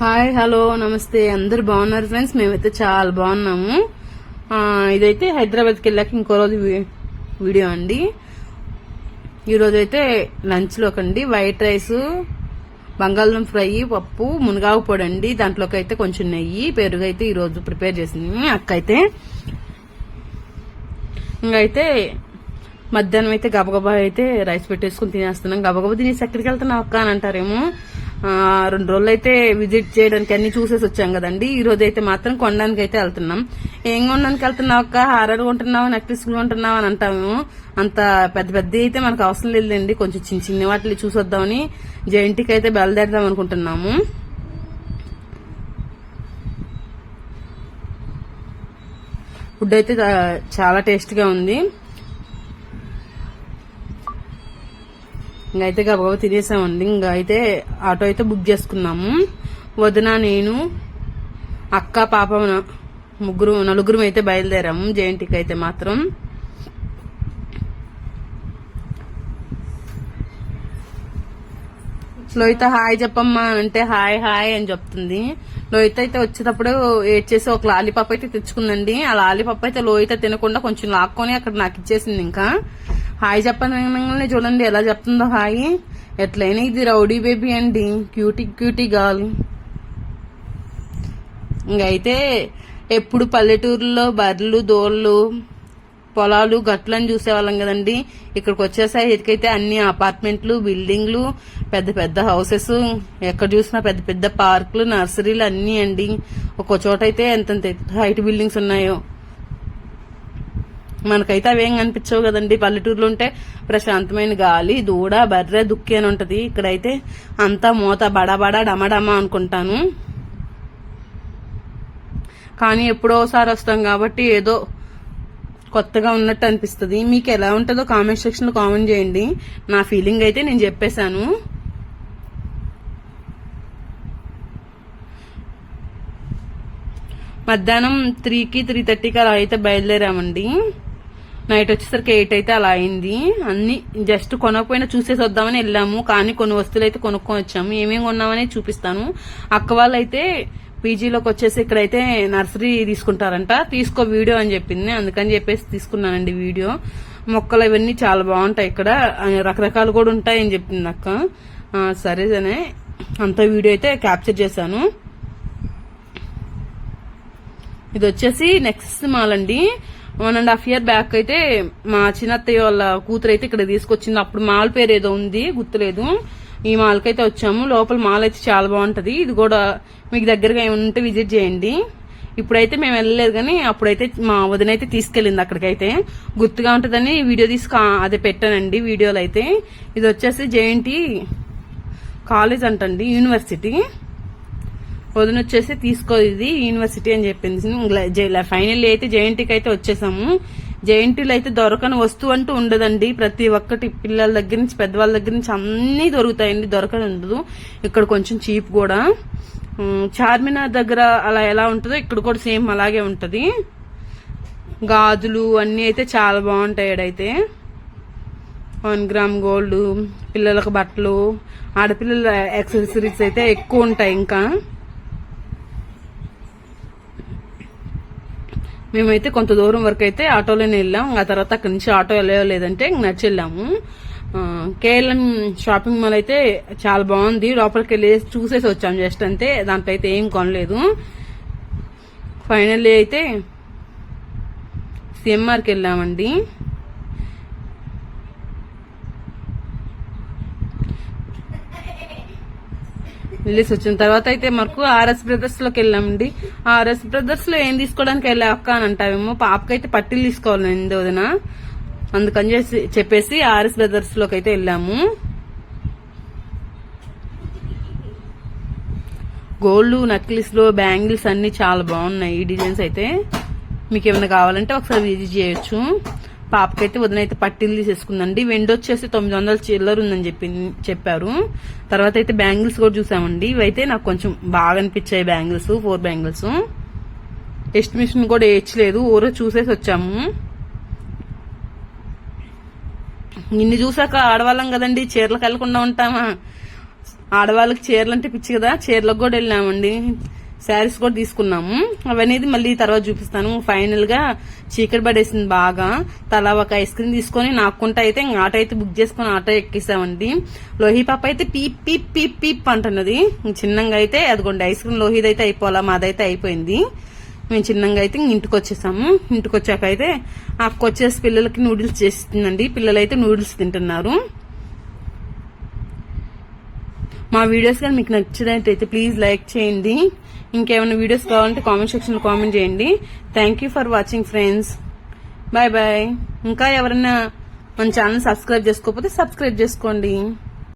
Hi hello నమస్తే. అందరు బాగున్నారు ఫ్రెండ్స్? మేమైతే చాలా బాగున్నాము. ఇదైతే హైదరాబాద్కి వెళ్ళాక ఇంకో రోజు వీడియో అండి. ఈరోజు అయితే లంచ్లోకి అండి. వైట్ రైస్ బంగాళదుంప ఫ్రై పప్పు మునగాకు పొడి అండి. దాంట్లోకి అయితే కొంచెం నెయ్యి పెరుగు అయితే ఈరోజు ప్రిపేర్ చేసింది అక్క అయితే. ఇంకైతే మధ్యాహ్నం అయితే గబగబా అయితే రైస్ పెట్టేసుకుని తినేస్తున్నాం. గబగబా తినేసి ఎక్కడికి వెళ్తున్నావు అక్క అని అంటారేమో. రెండు రోజులు అయితే విజిట్ చేయడానికి అన్ని చూసేసి వచ్చాం కదండి. ఈ రోజు అయితే మాత్రం కొనడానికి అయితే వెళ్తున్నాం. ఏం కొనడానికి వెళ్తున్నావు అక్క? హారాలు కొంటున్నావు? నెక్లెస్ కొంటున్నావు అని అంటాము. అంత పెద్ద పెద్ద అయితే మనకు అవసరం లేదండి కొంచెం చిన్న చిన్న వాటిని చూసొద్దామని జయంటికి అయితే బయలుదేరదాం అనుకుంటున్నాము. ఫుడ్ అయితే చాలా టేస్ట్గా ఉంది. ఇంకైతే అయితే గబగబా తినేసామండి. ఇంకా అయితే ఆటో అయితే బుక్ చేసుకున్నాము. వదిన నేను అక్క పాప ముగ్గురు నలుగురు అయితే బయలుదేరాము. జయంతికి అయితే మాత్రం. లోహిత హాయ్ చెప్పమ్మా అంటే హాయ్ హాయ్ అని చెప్తుంది. లోహిత అయితే వచ్చేటప్పుడు ఏడ్చేసి ఒక లాలీపాప్ అయితే తెచ్చుకుందండి. ఆ లాలీపాప్ అయితే లోహిత తినకుండా కొంచెం లాక్కొని అక్కడ నాకు ఇచ్చేసింది ఇంకా. హాయ్ చెప్పనగానే చూడండి ఎలా చెప్తుందో హాయ్. ఎట్లయినా ఇది రౌడీ బేబీ అండి. Cutie cutie gal. ఇంకైతే ఎప్పుడు పల్లెటూరులో బర్రెలు దోళ్ళు పొలాలు గట్లని చూసేవాళ్ళం కదండి. ఇక్కడికి వచ్చేసరికైతే అన్ని అపార్ట్మెంట్లు బిల్డింగ్లు పెద్ద పెద్ద హౌసెస్ ఎక్కడ చూసినా పెద్ద పెద్ద పార్కులు నర్సరీలు అన్నీ అండి. ఒక్కో చోట అయితే ఎంతంత హైట్ బిల్డింగ్స్ ఉన్నాయో. మనకైతే అవేం కనిపించవు కదండి. పల్లెటూరులో ఉంటే ప్రశాంతమైన గాలి దూడ బర్రె దుక్కి అని ఉంటుంది. ఇక్కడైతే అంతా మూత బడబడ డమడమ అనుకుంటాను. కానీ ఎప్పుడోసారి వస్తాం కాబట్టి ఏదో కొత్తగా ఉన్నట్టు అనిపిస్తుంది. మీకు ఎలా ఉంటుందో కామెంట్ సెక్షన్లో కామెంట్ చేయండి. నా ఫీలింగ్ అయితే నేను చెప్పేశాను. మధ్యాహ్నం త్రీకి త్రీ థర్టీకి అలా అయితే బయలుదేరామండి. నైట్ వచ్చేసరికి ఎయిట్ అయితే అలా అయింది. అన్ని జస్ట్ కొనకపోయినా చూసేసి వద్దామని వెళ్ళాము. కానీ కొన్ని వస్తువులు అయితే కొనుక్కొని వచ్చాము. ఏమేమి కొన్నామని చూపిస్తాను. అక్క వాళ్ళు అయితే పీజీలోకి వచ్చేసి ఇక్కడైతే నర్సరీ తీసుకుంటారంట. తీసుకో వీడియో అని చెప్పింది. అందుకని చెప్పేసి తీసుకున్నానండి వీడియో. మొక్కలు ఇవన్నీ చాలా బాగుంటాయి ఇక్కడ. రకరకాలు కూడా ఉంటాయి అని చెప్పింది అక్క. సరేనే అంత వీడియో అయితే క్యాప్చర్ చేశాను. ఇది వచ్చేసి నెక్స్ట్ మాల్ అండి. One and half year back అయితే మా చిన్నత్తయ్య వాళ్ళ కూతురు అయితే ఇక్కడ తీసుకొచ్చింది. అప్పుడు మాల్ పేరు ఏదో ఉంది గుర్తులేదు. ఈ మాల్కి అయితే వచ్చాము. లోపల మాల్ అయితే చాలా బాగుంటుంది. ఇది కూడా మీకు దగ్గరగా ఏమైనా ఉంటే విజిట్ చేయండి. ఇప్పుడైతే మేము వెళ్ళలేదు కానీ అప్పుడైతే మా వదిన అయితే తీసుకెళ్ళింది అక్కడికైతే. గుర్తుగా ఉంటుందని వీడియో తీసుకు అదే పెట్టానండి వీడియోలు అయితే. ఇది వచ్చేసి జేఎన్టీ కాలేజ్ అంటండి యూనివర్సిటీ. వదిన వచ్చేసి తీసుకో ఇది యూనివర్సిటీ అని చెప్పింది. ఫైనల్లీ అయితే జేఎన్టీకి అయితే వచ్చేసాము. జేఎన్టీలో అయితే దొరకని వస్తువు అంటూ ఉండదండి. ప్రతి ఒక్కటి పిల్లల దగ్గర నుంచి పెద్దవాళ్ళ దగ్గర నుంచి అన్నీ దొరుకుతాయండి. దొరకని ఉండదు. ఇక్కడ కొంచెం చీప్ కూడా. చార్మినార్ దగ్గర అలా ఎలా ఉంటుందో ఇక్కడ కూడా సేమ్ అలాగే ఉంటుంది. గాజులు అన్నీ అయితే చాలా బాగుంటాయి అయితే వన్ గ్రామ్ గోల్డ్ పిల్లలకు బట్టలు ఆడపిల్లల యాక్సెసరీస్ అయితే ఎక్కువ ఉంటాయి ఇంకా. మేమైతే కొంత దూరం వరకు అయితే ఆటోలోనే వెళ్ళాం. ఆ తర్వాత అక్కడి నుంచి ఆటో వెళ్ళలేదంటే ఇంక నడిచి వెళ్ళాము కేఎల్ఎం షాపింగ్ మాల్ అయితే చాలా బాగుంది. లోపలికి వెళ్ళి చూసేసి వచ్చాం జస్ట్ అంతే. దాంట్లో అయితే ఏం కొనలేదు. ఫైనల్లీ అయితే సిఎంఆర్కి వెళ్ళామండి. వెళ్ళేసి వచ్చిన తర్వాత అయితే మనకు ఆర్ఎస్ బ్రదర్స్లోకి వెళ్ళామండి. ఆర్ఎస్ బ్రదర్స్లో ఏం తీసుకోవడానికి వెళ్ళా అక్క అని అంటావేమో పాపకైతే పట్టీలు తీసుకోవాలండి వదిన. అందుకని చేసి చెప్పేసి ఆర్ఎస్ బ్రదర్స్లోకి అయితే వెళ్ళాము. గోల్డ్ నెక్లెస్లు బ్యాంగిల్స్ అన్ని చాలా బాగున్నాయి. ఈ డిజైన్స్ అయితే మీకు ఏమైనా కావాలంటే ఒకసారి విజిట్ చేయొచ్చు. పాపకైతే వదిన అయితే పట్టీలు తీసేసుకుందండి. వెండి వచ్చేసి తొమ్మిది వందల చిల్లర ఉందని చెప్పి చెప్పారు. తర్వాత అయితే బ్యాంగిల్స్ కూడా చూసామండి. ఇవైతే నాకు కొంచెం బాగా అనిపించాయి బ్యాంగిల్స్ ఫోర్ బ్యాంగిల్స్. ఎస్టిమేషన్ కూడా వేయచ్చలేదు ఊరో చూసేసి వచ్చాము. నిన్ను చూసాక ఆడవాళ్ళం కదండి. చీరలకు వెళ్ళకుండా ఉంటామా? ఆడవాళ్ళకి చీరలు అంటే పిచ్చి కదా. చీరలకు కూడా వెళ్ళామండి. శారీస్ కూడా తీసుకున్నాము. అవనేది మళ్ళీ తర్వాత చూపిస్తాను. ఫైనల్గా చీకటి పడేసింది బాగా. తలా ఒక ఐస్ క్రీమ్ తీసుకొని నాకుంటా అయితే ఇంకా ఆటో అయితే బుక్ చేసుకుని ఆటో ఎక్కేసామండి. లోహి పాప అయితే పీప్ పీప్ పీప్ పీప్ అంటున్నది. చిన్నంగా చిన్నగా అయితే అదిగోండి ఐస్ క్రీమ్ లోహిది అయితే అయిపోవాలా మాదైతే అయిపోయింది. మేము చిన్నగా అయితే ఇంక ఇంటికి వచ్చేసాము. ఇంటికి వచ్చాక అయితే అక్క వచ్చేసి పిల్లలకి నూడిల్స్ చేస్తుందండి పిల్లలు అయితే నూడిల్స్ తింటున్నారు. మా వీడియోస్ కానీ మీకు నచ్చినట్టయితే ప్లీజ్ లైక్ చేయండి. ఇంకేమైనా వీడియోస్ కావాలంటే కామెంట్ సెక్షన్లో కామెంట్ చేయండి. Thank you for watching friends bye bye ఇంకా ఎవరైనా మన ఛానల్ సబ్స్క్రైబ్ చేసుకోకపోతే సబ్స్క్రైబ్ చేసుకోండి.